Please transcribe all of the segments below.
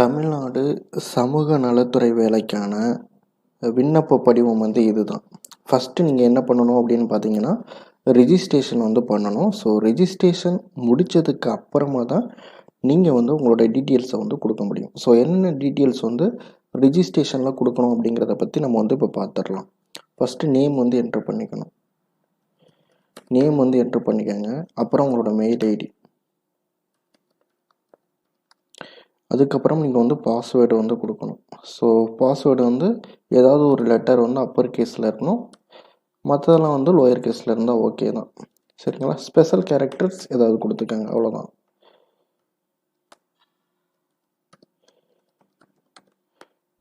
தமிழ்நாடு சமூக நலத்துறை வேலைக்கான விண்ணப்ப படிவம் வந்து இதுதான். ஃபஸ்ட்டு நீங்கள் என்ன பண்ணணும் அப்படின்னு பார்த்தீங்கன்னா ரிஜிஸ்ட்ரேஷன் வந்து பண்ணணும். ஸோ ரிஜிஸ்ட்ரேஷன் முடித்ததுக்கு அப்புறமா தான் நீங்கள் வந்து உங்களோட டீட்டெயில்ஸை வந்து கொடுக்க முடியும். ஸோ என்னென்ன டீட்டெயில்ஸ் வந்து ரிஜிஸ்ட்ரேஷனில் கொடுக்கணும் அப்படிங்கிறத பற்றி நம்ம வந்து இப்போ பார்த்துடலாம் ஃபஸ்ட்டு நேம் வந்து என்ட்ரு பண்ணிக்கணும். நேம் வந்து என்ட்ரு பண்ணிக்கோங்க. அப்புறம் உங்களோட மெயில் ஐடி அதுக்கப்புறம் நீங்கள் வந்து பாஸ்வேர்டு வந்து கொடுக்கணும். ஸோ பாஸ்வேர்டு வந்து ஏதாவது ஒரு லெட்டர் வந்து அப்பர் கேஸில் இருக்கணும். மற்றதெல்லாம் வந்து லோயர் கேஸில் இருந்தால் ஓகே தான். சரிங்களா? ஸ்பெஷல் கேரக்டர்ஸ் ஏதாவது கொடுத்துக்கோங்க. அவ்வளோதான்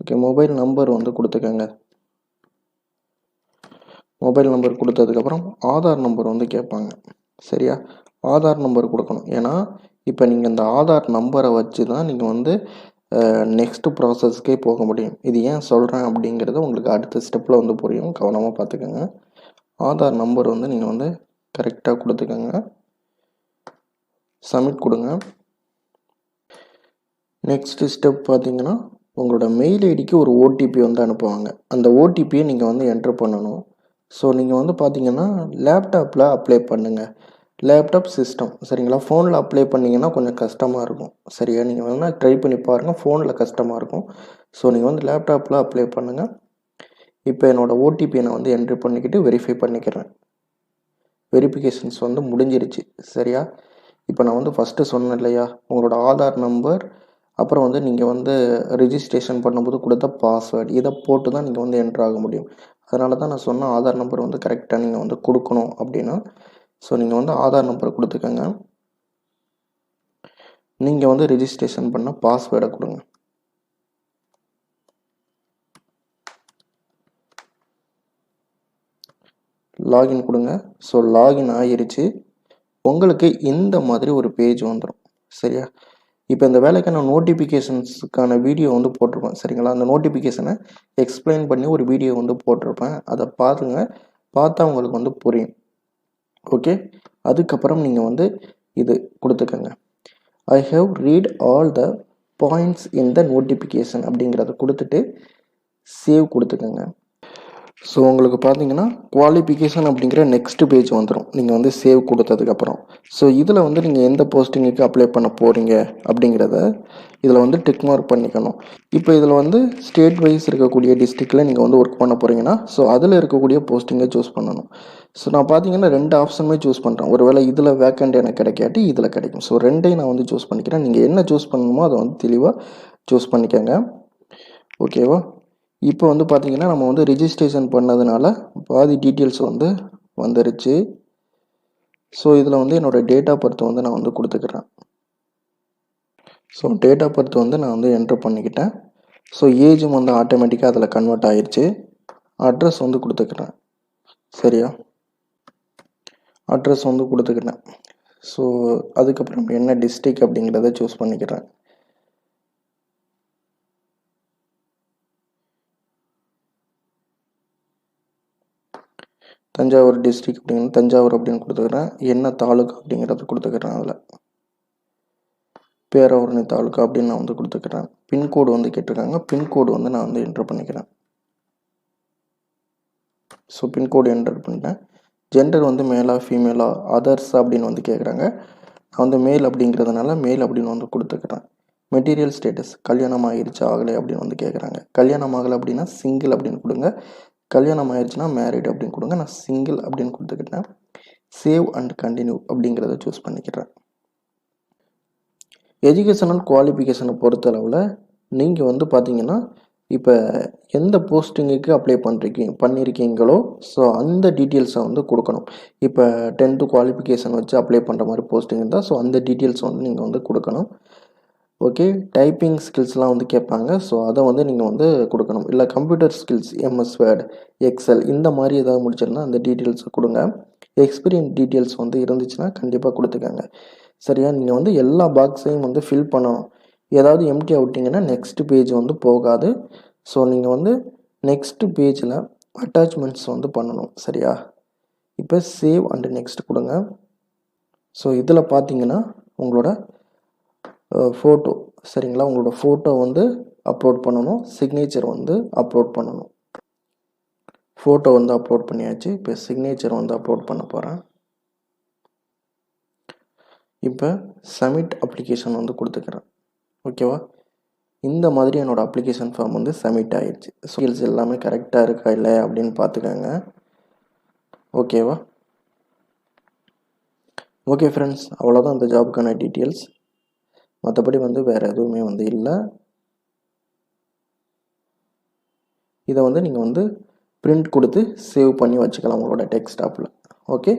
ஓகே மொபைல் நம்பர் வந்து கொடுத்துக்கோங்க. மொபைல் நம்பர் கொடுத்ததுக்கப்புறம் ஆதார் நம்பர் வந்து கேட்பாங்க. சரியா? ஆதார் நம்பர் கொடுக்கணும். ஏன்னா இப்போ நீங்கள் இந்த ஆதார் நம்பரை வச்சு தான் நீங்கள் வந்து நெக்ஸ்ட்டு ப்ராசஸ்க்கே போக முடியும். இது ஏன் சொல்கிறேன் அப்படிங்கிறது உங்களுக்கு அடுத்த ஸ்டெப்பில் வந்து புரியும். கவனமாக பார்த்துக்கோங்க ஆதார் நம்பர் வந்து நீங்கள் வந்து கரெக்டாக கொடுத்துக்கோங்க. சப்மிட் கொடுங்க. நெக்ஸ்ட்டு ஸ்டெப் பார்த்தீங்கன்னா உங்களோட மெயில் ஐடிக்கு ஒரு ஓடிபி வந்து அனுப்புவாங்க. அந்த ஓடிபியை நீங்கள் வந்து என்ட்ரு பண்ணணும். ஸோ நீங்கள் வந்து பார்த்தீங்கன்னா லேப்டாப்பில் அப்ளை பண்ணுங்கள் லேப்டாப் சிஸ்டம் சரிங்களா? ஃபோனில் அப்ளை பண்ணிங்கன்னா கொஞ்சம் கஷ்டமாக இருக்கும். சரியா? நீங்கள் வேணால் ட்ரை பண்ணி பாருங்கள் ஃபோனில் கஷ்டமாக இருக்கும். ஸோ நீங்கள் வந்து லேப்டாப்பில் அப்ளை பண்ணுங்கள் இப்போ என்னோடய ஓடிபியை நான் வந்து என்ட்ரி பண்ணிக்கிட்டு வெரிஃபை பண்ணிக்கிறேன். வெரிஃபிகேஷன்ஸ் வந்து முடிஞ்சிருச்சு. சரியா? இப்போ நான் வந்து ஃபஸ்ட்டு சொன்னேன் இல்லையா? உங்களோட ஆதார் நம்பர் அப்புறம் வந்து நீங்கள் வந்து ரிஜிஸ்ட்ரேஷன் பண்ணும்போது கொடுத்த பாஸ்வேர்டு இதை போட்டு தான் நீங்கள் வந்து என்ட்ரு ஆக முடியும். அதனால தான் நான் சொன்ன ஆதார் நம்பர் வந்து கரெக்டாக நீங்கள் வந்து கொடுக்கணும் அப்படின்னா ஸோ நீங்கள் வந்து ஆதார் நம்பரை கொடுத்துக்கோங்க. நீங்கள் வந்து ரிஜிஸ்ட்ரேஷன் பண்ண பாஸ்வேர்டை கொடுங்க. லாகின் கொடுங்க. ஸோ லாகின் ஆகிருச்சு உங்களுக்கு இந்த மாதிரி ஒரு பேஜ் வந்துடும் சரியா? இப்போ இந்த வேலைக்கான நோட்டிஃபிகேஷன்ஸுக்கான வீடியோ வந்து போட்டிருப்பேன். சரிங்களா? அந்த நோட்டிஃபிகேஷனை எக்ஸ்பிளைன் பண்ணி ஒரு வீடியோ வந்து போட்டிருப்பேன். அதை பாருங்க. பார்த்தா உங்களுக்கு வந்து புரியும். ஓகே அதுக்கப்புறம் நீங்கள் வந்து இது கொடுத்துக்கோங்க. I have read all the points in the notification அப்படிங்கிறத கொடுத்துட்டு சேவ் கொடுத்துக்கோங்க. ஸோ உங்களுக்கு பார்த்தீங்கன்னா குவாலிஃபிகேஷன் அப்படிங்கிற நெக்ஸ்ட் பேஜ் வந்துடும் நீங்கள் வந்து சேவ் கொடுத்ததுக்கப்புறம். ஸோ இதில் வந்து நீங்கள் எந்த போஸ்டிங்குக்கு அப்ளை பண்ண போகிறீங்க அப்படிங்கிறத இதில் வந்து டிக் மார்க் பண்ணிக்கணும். இப்போ இதில் வந்து ஸ்டேட் வைஸ் இருக்கக்கூடிய டிஸ்ட்ரிக்டில் நீங்கள் வந்து ஒர்க் பண்ண போகிறீங்கன்னா ஸோ அதில் இருக்கக்கூடிய போஸ்டிங்கை சூஸ் பண்ணணும். ஸோ நான் பார்த்தீங்கன்னா ரெண்டு ஆப்ஷனுமே சூஸ் பண்ணுறேன் ஒருவேளை இதில் வேக்கண்ட் எனக்கு கிடைக்காட்டி இதில் கிடைக்கும். ஸோ ரெண்டையும் நான் வந்து சூஸ் பண்ணிக்கிறேன். நீங்கள் என்ன சூஸ் பண்ணணுமோ அதை வந்து தெளிவாக சூஸ் பண்ணிக்கோங்க. ஓகேவா இப்போ வந்து பார்த்தீங்கன்னா நம்ம வந்து ரிஜிஸ்ட்ரேஷன் பண்ணதுனால பாதி டீட்டெயில்ஸ் வந்து வந்துருச்சு. ஸோ இதில் வந்து என்னோடய டேட் ஆஃப் பர்த் வந்து நான் வந்து கொடுத்துக்கிறேன். ஸோ டேட் ஆஃப் பர்த் வந்து நான் வந்து என்ட்ரு பண்ணிக்கிட்டேன். ஸோ ஏஜும் வந்து ஆட்டோமேட்டிக்காக அதில் கன்வெர்ட் ஆகிடுச்சு அட்ரஸ் வந்து கொடுத்துக்கிறேன். சரியா? அட்ரஸ் வந்து கொடுத்துக்கிட்டேன் ஸோ அதுக்கப்புறம் என்ன டிஸ்ட்ரிக் அப்படிங்கிறத சூஸ் பண்ணிக்கிறேன். தஞ்சாவூர் டிஸ்ட்ரிக் அப்படின்னு தஞ்சாவூர் அப்படின்னு கொடுத்துக்கிறேன். என்ன தாலுக்கா அப்படிங்கிறத கொடுத்துக்கிறேன் அதில். பேரவரணி தாலுக்கா அப்படின்னு நான் வந்து கொடுத்துக்கிறேன். பின்கோடு வந்து கேட்டிருக்காங்க. பின்கோடு வந்து நான் வந்து என்ட்ரு பண்ணிக்கிறேன். ஸோ பின்கோடு என்டர் பண்ணிட்டேன். ஜெண்டர் வந்து மேலா ஃபீமேலா அதர்ஸ் அப்படின்னு வந்து கேட்குறாங்க நான் வந்து மேல் அப்படிங்கிறதுனால மேல் அப்படின்னு வந்து கொடுத்துக்கிறேன். மெட்டீரியல் ஸ்டேட்டஸ் கல்யாணம் ஆகிருச்சா ஆகலை அப்படின்னு வந்து கேட்குறாங்க கல்யாணம் ஆகலை அப்படின்னா சிங்கிள் அப்படின்னு கொடுங்க. கல்யாணம் ஆயிடுச்சுன்னா மேரிட் அப்படின்னு கொடுங்க. நான் சிங்கிள் அப்படின்னு கொடுத்துக்கிட்டேன். சேவ் அண்ட் கண்டினியூ அப்படிங்கிறத சூஸ் பண்ணிக்கிறேன். எஜுகேஷனல் குவாலிஃபிகேஷனை பொறுத்தளவில் நீங்கள் வந்து பார்த்தீங்கன்னா இப்போ எந்த போஸ்டிங்குக்கு அப்ளை பண்ணுறீங்க பண்ணியிருக்கீங்களோ ஸோ அந்த டீட்டெயில்ஸை வந்து கொடுக்கணும். இப்போ டென்த்து குவாலிஃபிகேஷன் வச்சு அப்ளை பண்ணுற மாதிரி போஸ்டிங் இருந்தால் ஸோ அந்த டீட்டெயில்ஸ் வந்து நீங்கள் வந்து கொடுக்கணும். ஓகே டைப்பிங் ஸ்கில்ஸ்லாம் வந்து கேட்பாங்க. ஸோ அதை வந்து நீங்கள் வந்து கொடுக்கணும். இல்லை computer skills MS Word Excel இந்த மாதிரி ஏதாவது முடிச்சிருந்தா அந்த டீட்டெயில்ஸை கொடுங்க. எக்ஸ்பீரியன்ஸ் டீட்டெயில்ஸ் வந்து இருந்துச்சுன்னா கண்டிப்பாக கொடுத்துக்கங்க. சரியா? நீங்கள் வந்து எல்லா பாக்ஸையும் வந்து ஃபில் பண்ணணும். ஏதாவது எம்டி அவுட்டிங்கன்னா நெக்ஸ்ட் பேஜ் வந்து போகாது. ஸோ நீங்கள் வந்து நெக்ஸ்ட் பேஜில் அட்டாச்மெண்ட்ஸ் வந்து பண்ணணும். சரியா? இப்போ சேவ் அண்டு நெக்ஸ்ட் கொடுங்க. ஸோ இதில் பார்த்தீங்கன்னா உங்களோட ஃபோட்டோ சரிங்களா? உங்களோட ஃபோட்டோ வந்து அப்லோட் பண்ணணும். சிக்னேச்சர் வந்து அப்லோட் பண்ணணும். ஃபோட்டோ வந்து அப்லோட் பண்ணியாச்சு. இப்போ சிக்னேச்சர் வந்து அப்லோட் பண்ண போகிறேன் இப்போ சப்மிட் அப்ளிகேஷன் வந்து கொடுத்துக்கிறேன். ஓகேவா இந்த மாதிரி என்னோடய அப்ளிகேஷன் ஃபார்ம் வந்து சப்மிட் ஆகிடுச்சு ஸ்கில்ஸ் எல்லாமே கரெக்டாக இருக்கா இல்லை அப்படின்னு பார்த்துக்கோங்க. ஓகேவா ஓகே ஃப்ரெண்ட்ஸ் அவ்வளோதான் அந்த ஜாபுக்கான டீட்டெயில்ஸ் மற்றபடி வந்து வேறு எதுவுமே வந்து இல்லை. இதை வந்து நீங்கள் வந்து பிரிண்ட் கொடுத்து சேவ் பண்ணி வச்சுக்கலாம் உங்களோட டெக்ஸ்டாப்பில் ஓகே